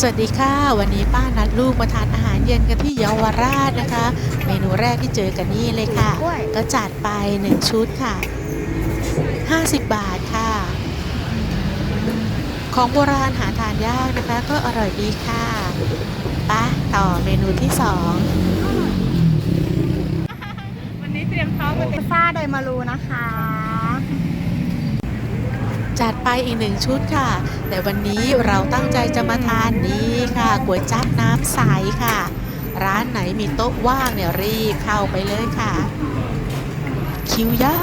สวัสดีค่ะ วันนี้ป้านัดลูกมาทานอาหารเย็นกันที่เยาวราชนะคะ เมนูแรกที่เจอกันนี่เลยค่ะ ก็จัดไป 1 ชุดค่ะ 50 บาทค่ะ ของโบราณหาทานยากนะคะ ก็อร่อยดีค่ะไป้าต่อเมนูที่วันนี้เตรียมพร้อมมาเป็นซ่าไดมารูนะคะ2 จัดไปอีกหนึ่งชุดค่ะ แต่วันนี้เราตั้งใจจะมาทานนี้ค่ะก๋วยจั๊บน้ำใสค่ะ ร้านไหนมีโต๊ะว่างเนี่ยรีบเข้าไปเลยค่ะ คิวยา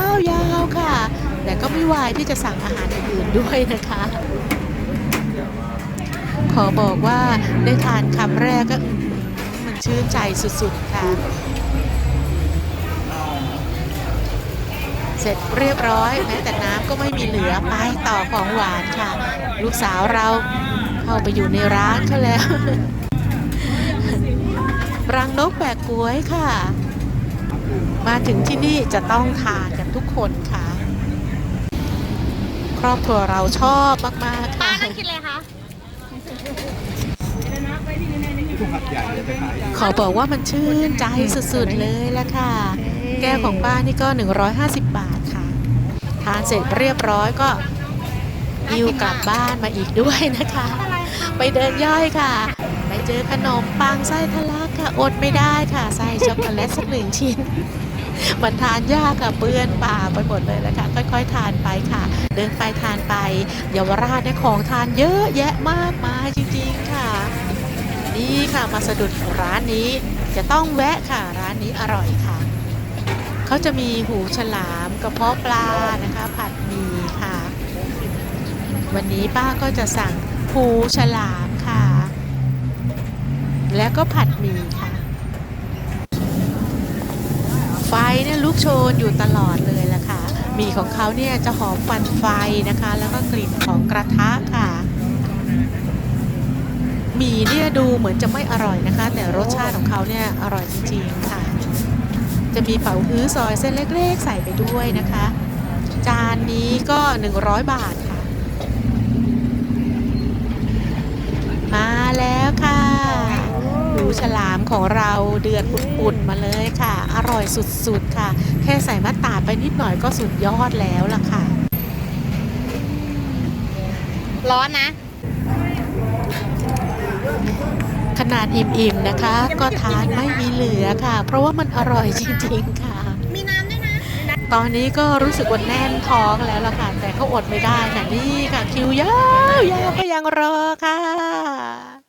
วๆค่ะ แต่ก็ไม่วายที่จะสั่งอาหารอื่นด้วยนะคะ ขอบอกว่าได้ทานคำแรกก็มันชื่นใจสุดๆค่ะ เสร็จเรียบร้อยแม้แต่น้ำก็ไม่มีเหลือไปต่อของหวานค่ะ ลูกสาวเราเข้าไปอยู่ในร้านเขาแล้ว รังนกแปกกล้วยค่ะ มาถึงที่นี่จะต้องทานกันทุกคนค่ะ ครอบครัวเราชอบมากๆป้าค่ะนั่งกินเลยคะทุกหัดใหญ่เลยไปขายขอบอกว่ามันชื่นใจสุดๆเลยละค่ะ แก้วของป้านี่ก็ 150 บาทค่ะ ทานเสร็จเรียบร้อยก็ยิวกลับบ้านมาอีกด้วยนะคะ ไปเดินย่อยค่ะ ไปเจอขนมปังไส้ทะลักค่ะอดไม่ได้ค่ะไส้ช็อกโกแลตสักหนึ่งชิ้นมันทานยากค่ะเปื้อนปากไปหมดเลยละค่ะค่อย ๆ ทานไปค่ะ เดินไปทานไปเยาวราชเนี่ยของทานเยอะแยะมากมายจริงๆค่ะ นี่ค่ะมาสะดุดร้านนี้จะต้องแวะค่ะร้านนี้อร่อยค่ะ เขาจะมีหูฉลามกระเพาะปลานะคะ ผัดหมี่ค่ะ วันนี้ป้าก็จะสั่งหูฉลามค่ะ แล้วก็ผัดหมี่ค่ะ ไฟเนี่ยลุกโชนอยู่ตลอดเลยละค่ะหมี่ของเขาเนี่ยจะหอมฟันไฟนะคะ แล้วก็กลิ่นของกระทะค่ะหมี่เนี่ยดูเหมือนจะไม่อร่อยนะคะ แต่รสชาติของเขาเนี่ยอร่อยจริงๆค่ะ จะมีเป๋าฮื้อซอยเส้นเล็กๆ ใส่ไปด้วยนะคะ จานนี้ก็ 100 บาทค่ะ มาแล้วค่ะหูฉลามของเราเดือดปุดๆมาเลยค่ะ อร่อยสุดๆค่ะ แค่ใส่มะตาดไปนิดหน่อยก็สุดยอดแล้วล่ะค่ะ ร้อนนะ ขนาดอิ่มๆนะคะ ก็ทานไม่มีเหลือค่ะ เพราะว่ามันอร่อยจริงๆค่ะ มีน้ำด้วยนะ ตอนนี้ก็รู้สึกว่าแน่นท้องแล้วล่ะค่ะ แต่ก็อดไม่ได้ค่ะนี่ค่ะ คิวยาวยาวก็ยังรอค่ะ